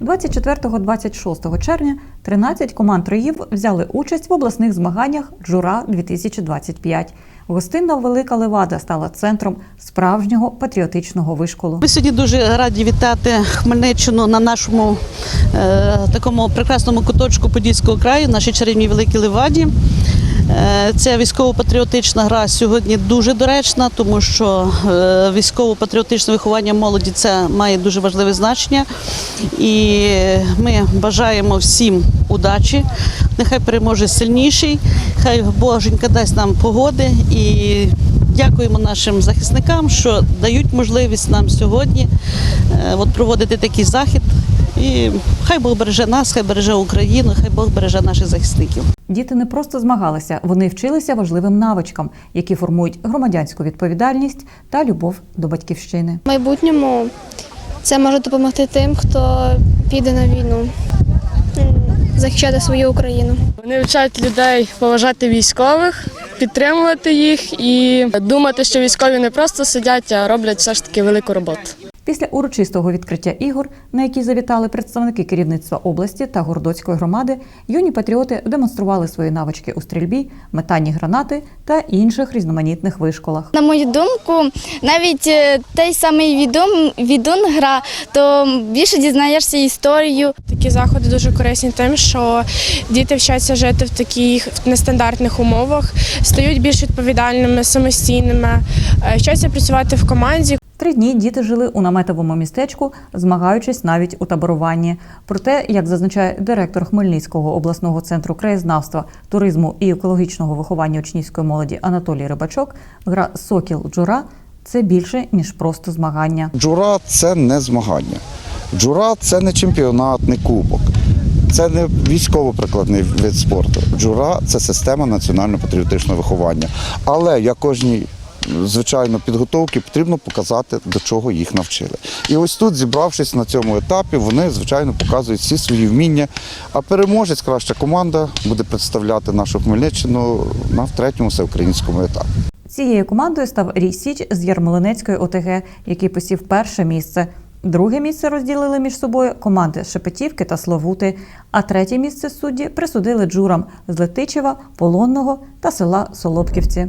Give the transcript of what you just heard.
24-26 червня 13 команд Троїв взяли участь в обласних змаганнях Джура 2025. Гостинна Велика Левада стала центром справжнього патріотичного вишколу. Ми сьогодні дуже раді вітати Хмельниччину на нашому е, такому прекрасному куточку Подільського краю, нашій чарівній великій Леваді. Е, Ця військово-патріотична гра сьогодні дуже доречна, тому що е, військово-патріотичне виховання молоді це має дуже важливе значення. І ми бажаємо всім удачі. Нехай переможе сильніший, хай Боженька дасть нам погоди і дякуємо нашим захисникам, що дають можливість нам сьогодні е, от проводити такий захід. І хай Бог береже нас, хай береже Україну, хай Бог береже наших захисників. Діти не просто змагалися, вони вчилися важливим навичкам, які формують громадянську відповідальність та любов до батьківщини. В майбутньому це може допомогти тим, хто піде на війну, захищати свою Україну. Вони вчать людей поважати військових, підтримувати їх і думати, що військові не просто сидять, а роблять все ж таки велику роботу. Після урочистого відкриття ігор, на які завітали представники керівництва області та городоцької громади, юні патріоти демонстрували свої навички у стрільбі, метанні гранати та інших різноманітних вишколах. На мою думку, навіть е, той самий відом, відун гра, то більше дізнаєшся історію. Такі заходи дуже корисні тим, що діти вчаться жити в таких нестандартних умовах, стають більш відповідальними, самостійними, е, вчаться працювати в команді. Три дні діти жили у наметовому містечку, змагаючись навіть у таборуванні. Проте, як зазначає директор Хмельницького обласного центру краєзнавства, туризму і екологічного виховання учнівської молоді Анатолій Рибачок, гра Сокіл Джура це більше ніж просто змагання. Джура це не змагання. Джура це не чемпіонат, не кубок. Це не військово-прикладний вид спорту. Джура це система національно-патріотичного виховання. Але як кожній, звичайно, підготовки потрібно показати, до чого їх навчили. І ось тут, зібравшись на цьому етапі, вони, звичайно, показують всі свої вміння. А переможець, краща команда, буде представляти нашу Хмельниччину на третьому всеукраїнському етапі. Цією командою став Рій Січ з Ярмолинецької ОТГ, який посів перше місце. Друге місце розділили між собою команди Шепетівки та Славути, а третє місце судді присудили джурам з Летичева, Полонного та села Солодківці.